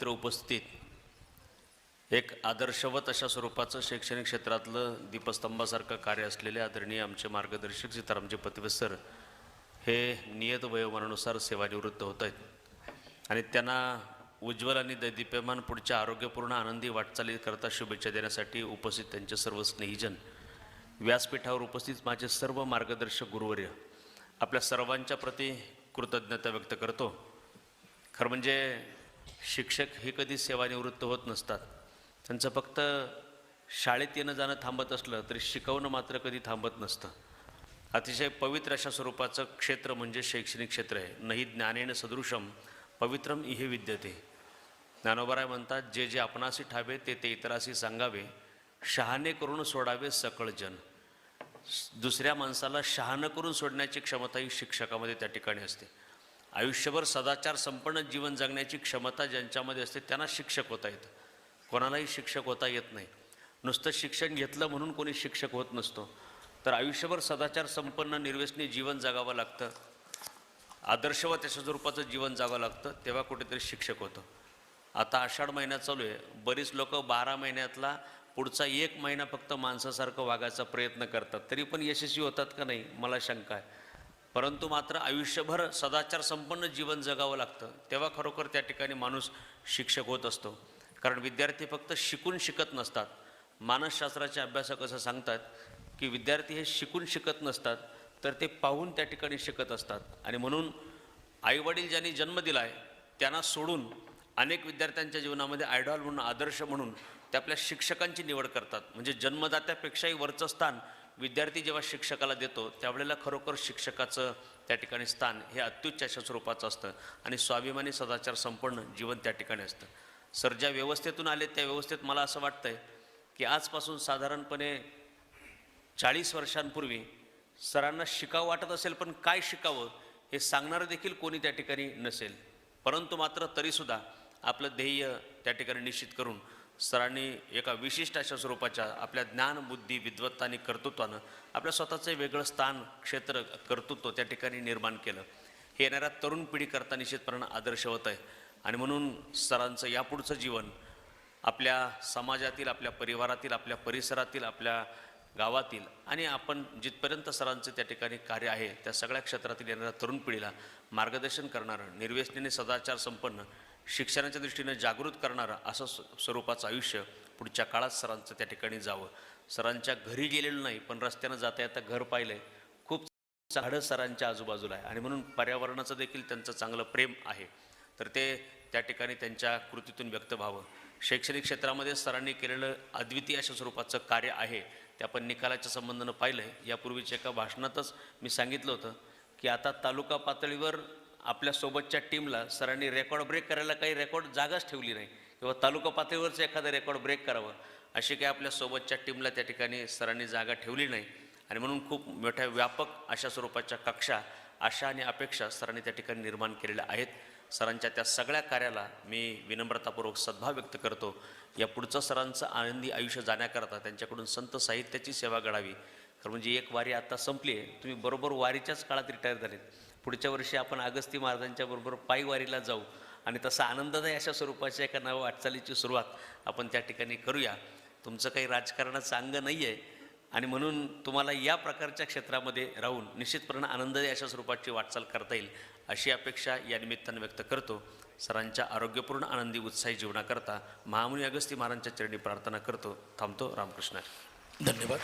मित्र उपस्थित. एक आदर्शवत अशा स्वरूपाचं शैक्षणिक क्षेत्रातलं दीपस्तंभासारखं कार्य असलेले आदरणीय आमचे मार्गदर्शक सीतारामचे पतिवे सर हे नियत वयोमानानुसार सेवानिवृत्त होत आहेत. आणि त्यांना उज्ज्वल आणि दैदिप्यमान पुढच्या आरोग्यपूर्ण आनंदी वाटचालीकरता शुभेच्छा देण्यासाठी उपस्थित त्यांचे सर्व स्नेहीजन. व्यासपीठावर उपस्थित माझे सर्व मार्गदर्शक गुरुवर्य आपल्या सर्वांच्या प्रती कृतज्ञता व्यक्त करतो. खरं म्हणजे शिक्षक हे कधी सेवानिवृत्त होत नसतात. त्यांचं फक्त शाळेत येणं जाणं थांबत असलं तरी शिकवणं मात्र कधी थांबत नसतं. अतिशय पवित्र अशा स्वरूपाचं क्षेत्र म्हणजे शैक्षणिक क्षेत्र आहे. नाही ज्ञानेन सदृशम पवित्रम इहे विद्यते. ज्ञानोबराय म्हणतात जे जे आपणाशी ठावे ते ते इतराशी सांगावे. शहाणे करून सोडावे सकळ जन. दुसऱ्या माणसाला शहाणं करून सोडण्याची क्षमता ही शिक्षकामध्ये त्या ठिकाणी असते. आयुष्यभर सदाचार संपन्न जीवन जगण्याची क्षमता ज्यांच्यामध्ये असते त्यांना शिक्षक होता येतं. कोणालाही शिक्षक होता येत नाही. नुसतं शिक्षण घेतलं म्हणून कोणी शिक्षक होत नसतो. तर आयुष्यभर सदाचार संपन्न निर्व्यसनी जीवन जगावं लागतं. आदर्शवत त्याच्या स्वरूपाचं जीवन जावं लागतं तेव्हा कुठेतरी शिक्षक होतं. आता आषाढ महिना चालू आहे. बरीच लोक बारा महिन्यातला पुढचा एक महिना फक्त माणसासारखं वागायचा प्रयत्न करतात. तरी पण यशस्वी होतात का नाही? मला शंका आहे. परंतु मात्र आयुष्यभर सदाचार संपन्न जीवन जगावं लागतं. तेव्हा खरोखर त्या ठिकाणी माणूस शिक्षक होत असतो. कारण विद्यार्थी फक्त शिकून शिकत नसतात. मानसशास्त्राचे अभ्यासक असं सांगतात की विद्यार्थी हे शिकून शिकत नसतात तर ते पाहून त्या ठिकाणी शिकत असतात. आणि म्हणून आईवडील ज्यांनी जन्म दिला आहे त्यांना सोडून अनेक विद्यार्थ्यांच्या जीवनामध्ये आयडॉल म्हणून आदर्श म्हणून ते आपल्या शिक्षकांची निवड करतात. म्हणजे जन्मदात्यापेक्षाही वरचं स्थान विद्यार्थी जेव्हा शिक्षकाला देतो त्यावेळेला खरोखर शिक्षकाचं त्या ठिकाणी स्थान हे अत्युच्च अशा स्वरूपाचं असतं आणि स्वाभिमानी सदाचार संपन्न जीवन त्या ठिकाणी असतं. सर ज्या व्यवस्थेतून आले त्या व्यवस्थेत मला असं वाटतंय की आजपासून साधारणपणे चाळीस वर्षांपूर्वी सरांना शिकावं वाटत असेल पण काय शिकावं हे सांगणारं देखील कोणी त्या ठिकाणी नसेल. परंतु मात्र तरीसुद्धा आपलं ध्येय त्या ठिकाणी निश्चित करून सरांनी एका विशिष्ट अशा स्वरूपाच्या आपल्या ज्ञान बुद्धी विद्वत्ता आणि कर्तृत्वानं आपल्या स्वतःचं वेगळं स्थान क्षेत्र कर्तृत्व त्या ठिकाणी निर्माण केलं. हे येणाऱ्या तरुण पिढीकरता निश्चितपणे आदर्शवत आहे. आणि म्हणून सरांचं यापुढचं जीवन आपल्या समाजातील आपल्या परिवारातील आपल्या परिसरातील आपल्या गावातील आणि आपण जिथपर्यंत सरांचं त्या ठिकाणी कार्य आहे त्या सगळ्या क्षेत्रातील येणाऱ्या तरुण पिढीला मार्गदर्शन करणारं निर्व्यसनीने सदाचार संपन्न शिक्षणाच्या दृष्टीने जागृत करणारं असं स्वरूपाचं आयुष्य पुढच्या काळात सरांचं त्या ठिकाणी जावं. सरांच्या घरी गेलेलं नाही पण रस्त्यानं जाता येता घर पाहिलं आहे खूप झाडं सरांच्या आजूबाजूला आहे. आणि म्हणून पर्यावरणाचं देखील त्यांचं चांगलं प्रेम आहे. तर ते त्या ठिकाणी त्यांच्या कृतीतून व्यक्त व्हावं. शैक्षणिक क्षेत्रामध्ये सरांनी केलेलं अद्वितीय अशा स्वरूपाचं कार्य आहे ते आपण निकालाच्या संबंधानं पाहिलं आहे यापूर्वीच्या एका भाषणातच मी सांगितलं होतं की आता तालुका पातळीवर आपल्या सोबतच्या टीमला सरांनी रेकॉर्ड ब्रेक करायला काही रेकॉर्ड जागाच ठेवली नाही. किंवा तालुका पातळीवरचं एखादं रेकॉर्ड ब्रेक करावं. अशी काही आपल्या सोबतच्या टीमला त्या ठिकाणी सरांनी जागा ठेवली नाही. आणि म्हणून खूप मोठ्या व्यापक अशा स्वरूपाच्या कक्षा आशा आणि अपेक्षा सरांनी त्या ठिकाणी निर्माण केलेल्या आहेत. सरांच्या त्या सगळ्या कार्याला मी विनम्रतापूर्वक सद्भाव व्यक्त करतो. या पुढचं सरांचं आनंदी आयुष्य जाण्याकरता त्यांच्याकडून संत साहित्याची सेवा घडावी. तर म्हणजे एक वारी आता संपली आहे. तुम्ही बरोबर वारीच्याच काळात रिटायर झालेत. पुढच्या वर्षी आपण अगस्ती महाराजांच्या बरोबर पायीवारीला जाऊ आणि तसा आनंददायी अशा स्वरूपाच्या एका नव्या वाटचालीची सुरुवात आपण त्या ठिकाणी करूया. तुमचं काही राजकारणाचं अंग नाही आहे आणि म्हणून तुम्हाला या प्रकारच्या क्षेत्रामध्ये राहून निश्चितपणे आनंददायी अशा स्वरूपाची वाटचाल करता येईल अशी अपेक्षा या निमित्तानं व्यक्त करतो. सरांच्या आरोग्यपूर्ण आनंदी उत्साही जीवनाकरता महामुनी अगस्ती महाराजांच्या चरणी प्रार्थना करतो. थांबतो रामकृष्ण. धन्यवाद.